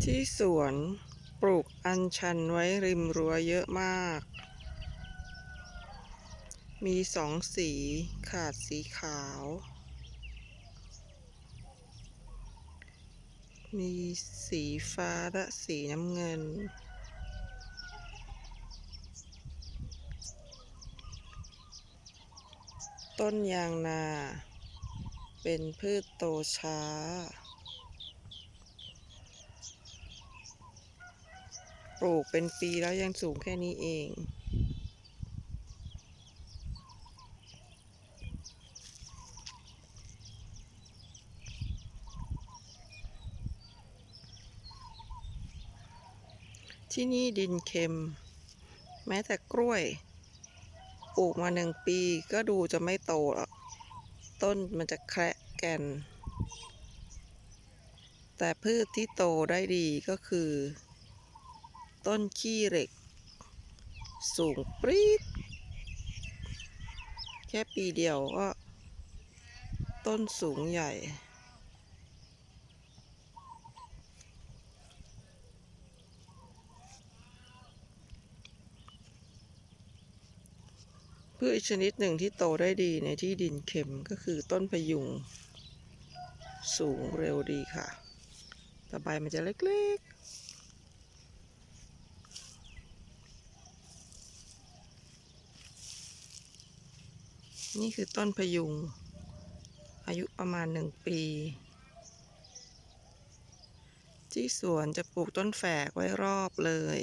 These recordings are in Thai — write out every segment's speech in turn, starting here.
ที่สวนปลูกอัญชันไว้ริมรั้วเยอะมาก มีสองสีขาดสีขาว มีสีฟ้าและสีน้ำเงิน ต้นยางนา เป็นพืชโตช้า ลูกเป็นปีแล้วยังสูงแค่นี้เอง ที่นี่ดินเค็ม แม้แต่กล้วย ปลูกมาหนึ่งปีก็ดูจะไม่โตหรอกต้นมันจะแคระแก่น แต่พืชที่โตได้ดีก็คือ ต้นขี้เหล็ก สูงปรี๊ดแค่ปีเดียวก็ ต้นสูงใหญ่ พืชอีกชนิดหนึ่งที่โตได้ดีในที่ดินเค็มก็คือต้นพยุง สูงเร็วดีค่ะแต่ใบมันจะเล็กๆ นี่คือต้นพยุง อายุประมาณหนึ่งปี ที่สวนจะปลูกต้นแฝกไว้รอบเลย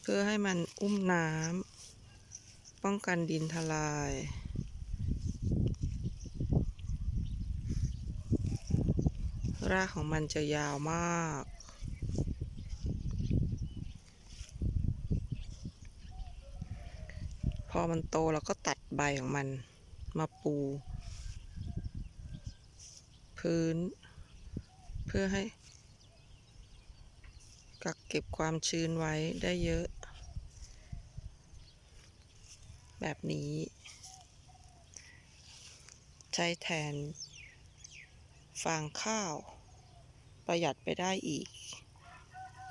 เพื่อให้มันอุ้มน้ำป้องกันดินทลายรากของมันจะยาวมาก อมันโตเราก็ตัดใบของมันมาปู พื้น เพื่อให้ กักเก็บความชื้นไว้ได้เยอะ แบบนี้ ใช้แทน ฟางข้าว ประหยัดไปได้อีก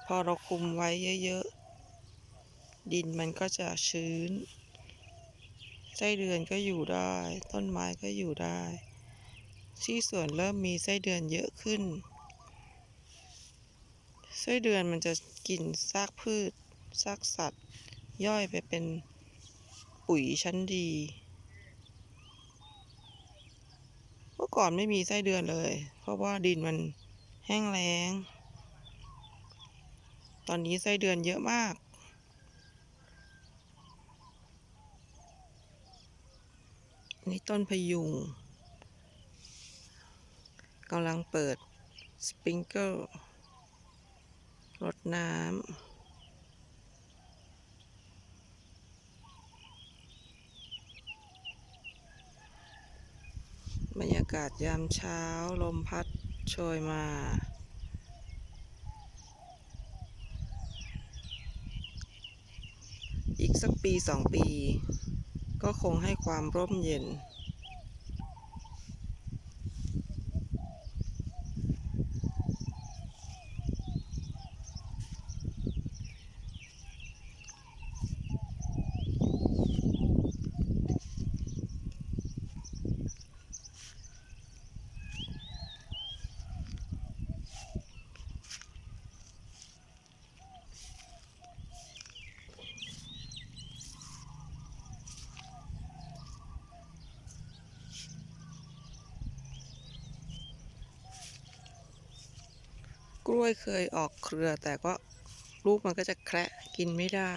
พอเราคุมไว้เยอะ ๆ ดินมันก็จะชื้น ไส้เดือนก็อยู่ได้ ต้นไม้ก็อยู่ได้ ที่สวนเริ่มมีไส้เดือนเยอะขึ้น ไส้เดือนมันจะกินซากพืชซากสัตว์ ย่อยไปเป็นปุ๋ยชั้นดี เมื่อก่อนไม่มีไส้เดือนเลย เพราะว่าดินมันแห้งแล้ง ตอนนี้ไส้เดือนเยอะมาก นี่ต้นพยุงกำลังเปิด สปริงเกิลรดน้ำบรรยากาศยามเช้าลมพัดโชยมา อีกสักปีสองปี ก็คงให้ความร่มเย็น ล้วยเคยออกเครือแต่ก็ลูกมันก็จะแคระกินไม่ได้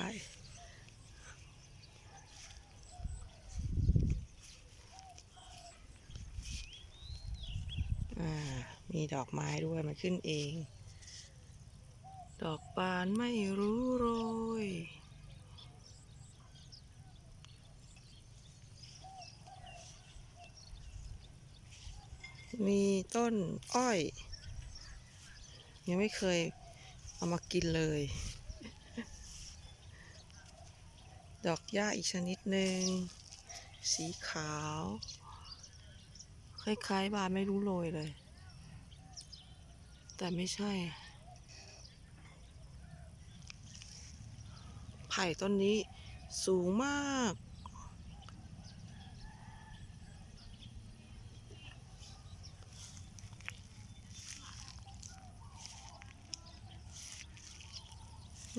มีดอกไม้ด้วยมันขึ้นเอง ดอกบานไม่รู้โรย มีต้นอ้อย ยังไม่เคยเอามากินเลย ดอกหญ้าอีกชนิดหนึ่ง สีขาว คล้ายๆ บานไม่รู้โรยเลย แต่ไม่ใช่ ไผ่ต้นนี้สูงมาก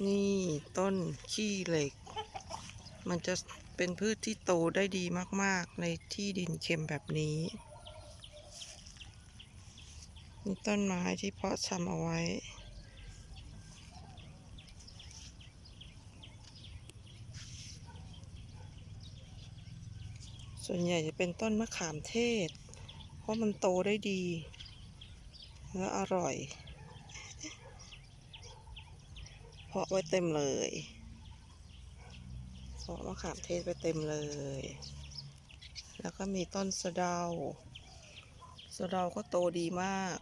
นี่ต้นขี้เหล็ก มันจะเป็นพืชที่โตได้ดีมาก ๆ ในที่ดินเค็มแบบนี้นี่ต้นไม้ที่เพาะชำเอาไว้ ส่วนใหญ่จะเป็นต้นมะขามเทศ เพราะมันโตได้ดี และอร่อย เพาะไว้เต็มเลยเพาะมะขามเทศไว้เต็มเลย แล้วก็มีต้นสะเดาสะเดาก็โตดีมาก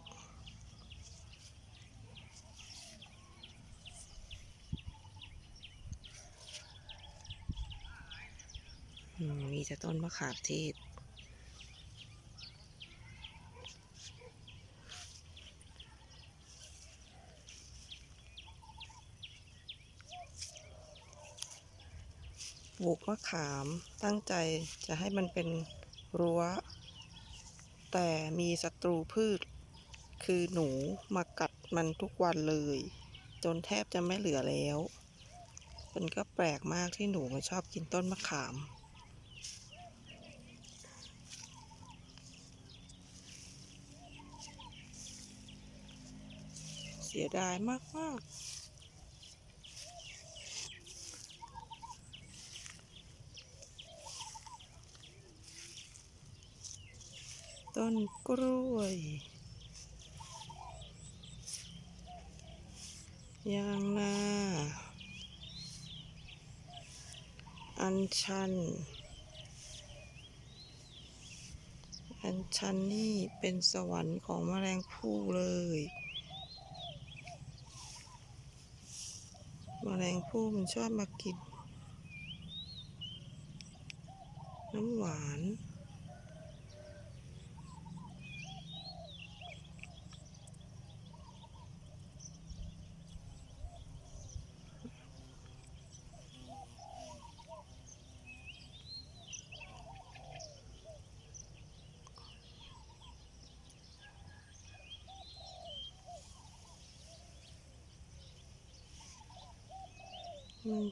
มีแต่ต้นมะขามเทศ ปลูกมะขามตั้งใจจะให้มันเป็นรั้ว แต่มีศัตรูพืช คือหนูมากัดมันทุกวันเลย จนแทบจะไม่เหลือแล้ว มันก็แปลกมากที่หนูมันชอบกินต้นมะขาม เสียดายมากมากๆ ต้นกล้วย ยางนา อัญชัน อัญชันนี่เป็นสวรรค์ของแมลงภู่เลย แมลงภู่มันชอบมากินน้ำหวาน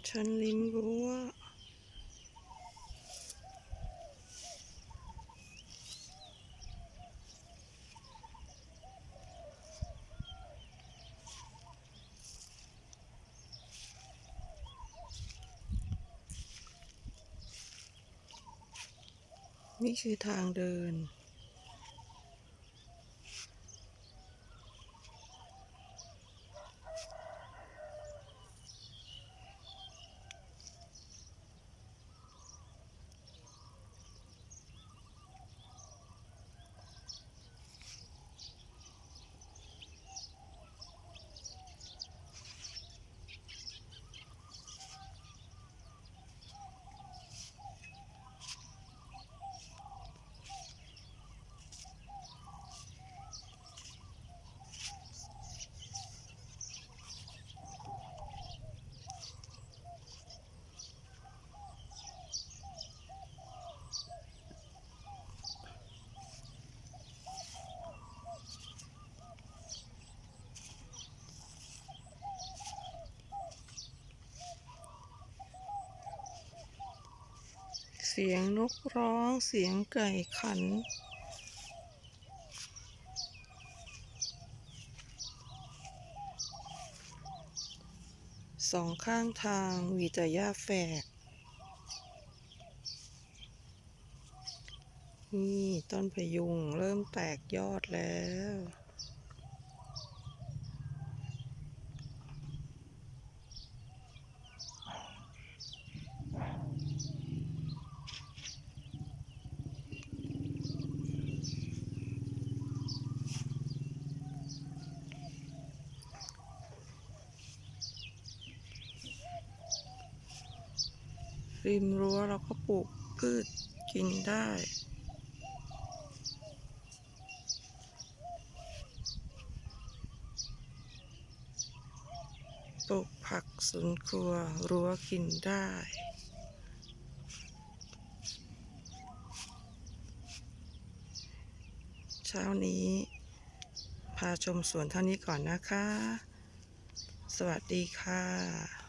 ชันริมรั้วนี่คือทางเดิน เสียงนกร้องเสียงไก่ขัน สองข้างทางมีแต่หญ้าแฝก นี่ต้นพยุงเริ่มแตกยอดแล้ว ริมรั้วเราก็ปลูกพืชกินได้ปลูกผักสวนครัวรั้วกินได้ เช้านี้ พาชมสวนเท่านี้ก่อนนะคะ สวัสดีค่ะ